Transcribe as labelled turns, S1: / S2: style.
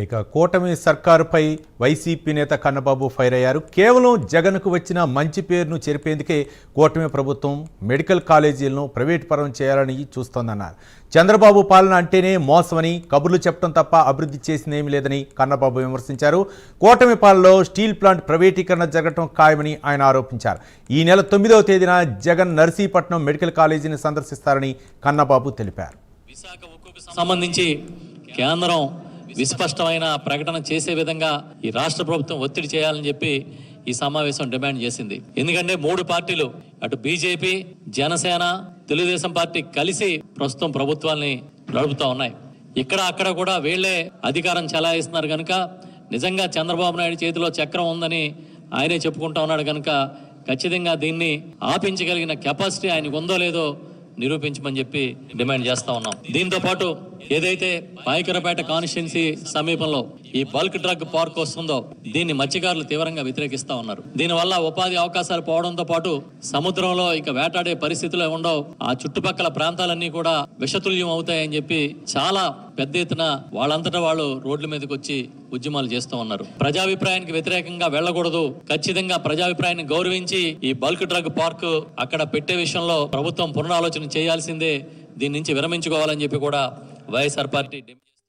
S1: ఇక కూటమి సర్కారుపై వైసీపీ నేత కన్నబాబు ఫైర్ అయ్యారు. కేవలం జగన్కు వచ్చిన మంచి పేరును చెరిపేందుకే కూటమి ప్రభుత్వం మెడికల్ కాలేజీలను ప్రైవేట్ పరం చేయాలని చూస్తోందన్నారు. చంద్రబాబు పాలన అంటేనే మోసమని కబుర్లు చెప్పడం తప్ప అభివృద్ధి చేసిందేమీ లేదని కన్నబాబు విమర్శించారు. కూటమి పాలనలో స్టీల్ ప్లాంట్ ప్రైవేటీకరణ జరగడం ఖాయమని ఆయన ఆరోపించారు. ఈ నెల తొమ్మిదవ తేదీన జగన్ నర్సీపట్నం మెడికల్ కాలేజీని సందర్శిస్తారని కన్నబాబు తెలిపారు.
S2: విశాఖ సంబంధించి కేంద్రం విస్పష్టమైన ప్రకటన చేసే విధంగా ఈ రాష్ట్ర ప్రభుత్వం ఒత్తిడి చేయాలని చెప్పి ఈ సమావేశం డిమాండ్ చేసింది. ఎందుకంటే మూడు పార్టీలు అటు బీజేపీ జనసేన తెలుగుదేశం పార్టీ కలిసి ప్రస్తుతం ప్రభుత్వాన్ని నడుపుతా ఉన్నాయి. ఇక్కడ అక్కడ కూడా వీళ్ళే అధికారం చెలాయిస్తున్నారు కనుక నిజంగా చంద్రబాబు నాయుడు చేతిలో చక్రం ఉందని ఆయనే చెప్పుకుంటా ఉన్నాడు కనుక ఖచ్చితంగా దీన్ని ఆపించగలిగిన కెపాసిటీ ఆయనకు ఉందో లేదో నిరూపించమని చెప్పి డిమాండ్ చేస్తా ఉన్నాం. దీంతో పాటు ఏదైతే పాయకరపేట కాన్స్టిట్యున్సీ సమీపంలో ఈ బల్క్ డ్రగ్ పార్క్ వస్తుందో దీన్ని మత్స్యకారులు తీవ్రంగా వ్యతిరేకిస్తా ఉన్నారు. దీనివల్ల ఉపాధి అవకాశాలు పోవడంతో పాటు సముద్రంలో ఇక వేటాడే పరిస్థితులు ఉండవు. ఆ చుట్టుపక్కల ప్రాంతాలన్నీ కూడా విషతుల్యం అవుతాయని చెప్పి చాలా పెద్ద ఎత్తున వాళ్ళంతటా వాళ్ళు రోడ్ల మీదకి వచ్చి ఉద్యమాలు చేస్తూ ఉన్నారు. ప్రజాభిప్రాయానికి వ్యతిరేకంగా వెళ్ళకూడదు. ఖచ్చితంగా ప్రజాభిప్రాయాన్ని గౌరవించి ఈ బల్క్ డ్రగ్ పార్క్ అక్కడ పెట్టే విషయంలో ప్రభుత్వం పునరాలోచన చేయాల్సిందే. దీని నుంచి విరమించుకోవాలని చెప్పి కూడా వైఎస్ఆర్ పార్టీ డిమాండ్